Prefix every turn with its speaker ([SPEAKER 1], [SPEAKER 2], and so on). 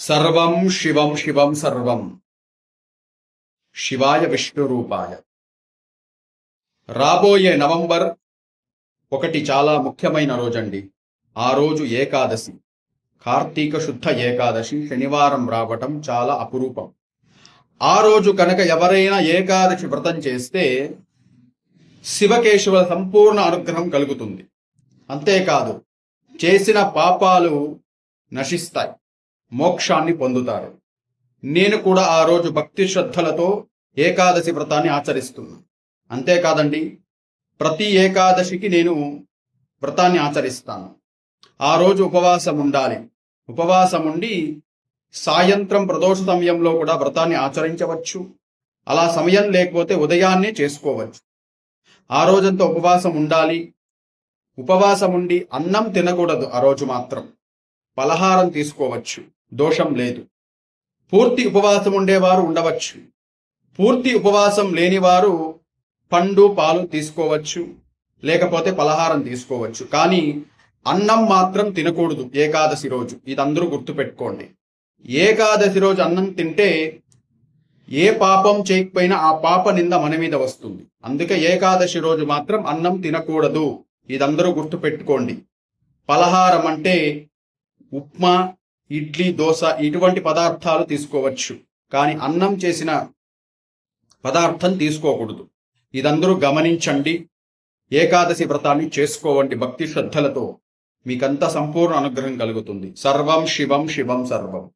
[SPEAKER 1] సర్వం శివం శివం సర్వం శివాయ విష్ణు రూపాయ రాబోయే నవంబర్ ఒకటి చాలా ముఖ్యమైన రోజండి. ఆ రోజు ఏకాదశి. కార్తీక శుద్ధ ఏకాదశి శనివారం రావటం చాలా అపురూపం. ఆ రోజు కనుక ఎవరైనా ఏకాదశి వ్రతం చేస్తే శివకేశవ సంపూర్ణ అనుగ్రహం కలుగుతుంది. అంతేకాదు చేసిన పాపాలు నశిస్తాయి. మోక్షాన్ని పొందుతారు. నేను కూడా ఆ రోజు భక్తి శ్రద్ధలతో ఏకాదశి వ్రతాన్ని ఆచరిస్తున్నా. అంతేకాదండి ప్రతి ఏకాదశికి నేను వ్రతాన్ని ఆచరిస్తాను. ఆ రోజు ఉపవాసం ఉండాలి. ఉపవాసం ఉండి సాయంత్రం ప్రదోష సమయంలో కూడా వ్రతాన్ని ఆచరించవచ్చు. అలా సమయం లేకపోతే ఉదయాన్నే చేసుకోవచ్చు. ఆ రోజంతా ఉపవాసం ఉండాలి. ఉపవాసం ఉండి అన్నం తినకూడదు ఆ రోజు మాత్రం. పలహారం తీసుకోవచ్చు. దోషం లేదు. పూర్తి ఉపవాసం ఉండేవారు ఉండవచ్చు. పూర్తి ఉపవాసం లేనివారు పండు పాలు తీసుకోవచ్చు లేకపోతే పలహారం తీసుకోవచ్చు. కానీ అన్నం మాత్రం తినకూడదు ఏకాదశి రోజు. ఇది అందరూ గుర్తుపెట్టుకోండి. ఏకాదశి రోజు అన్నం తింటే ఏ పాపం చేయకపోయినా ఆ పాప నింద మన మీద వస్తుంది. అందుకే ఏకాదశి రోజు మాత్రం అన్నం తినకూడదు. ఇదందరూ గుర్తుపెట్టుకోండి. పలహారం అంటే ఉప్మా ఇడ్లీ దోశ ఇటువంటి పదార్థాలు తీసుకోవచ్చు. కానీ అన్నం చేసిన పదార్థం తీసుకోకూడదు. ఇదందరూ గమనించండి. ఏకాదశి వ్రతాన్ని చేసుకోవండి భక్తి శ్రద్ధలతో. మీకంత సంపూర్ణ అనుగ్రహం కలుగుతుంది. సర్వం శివం శివం సర్వం.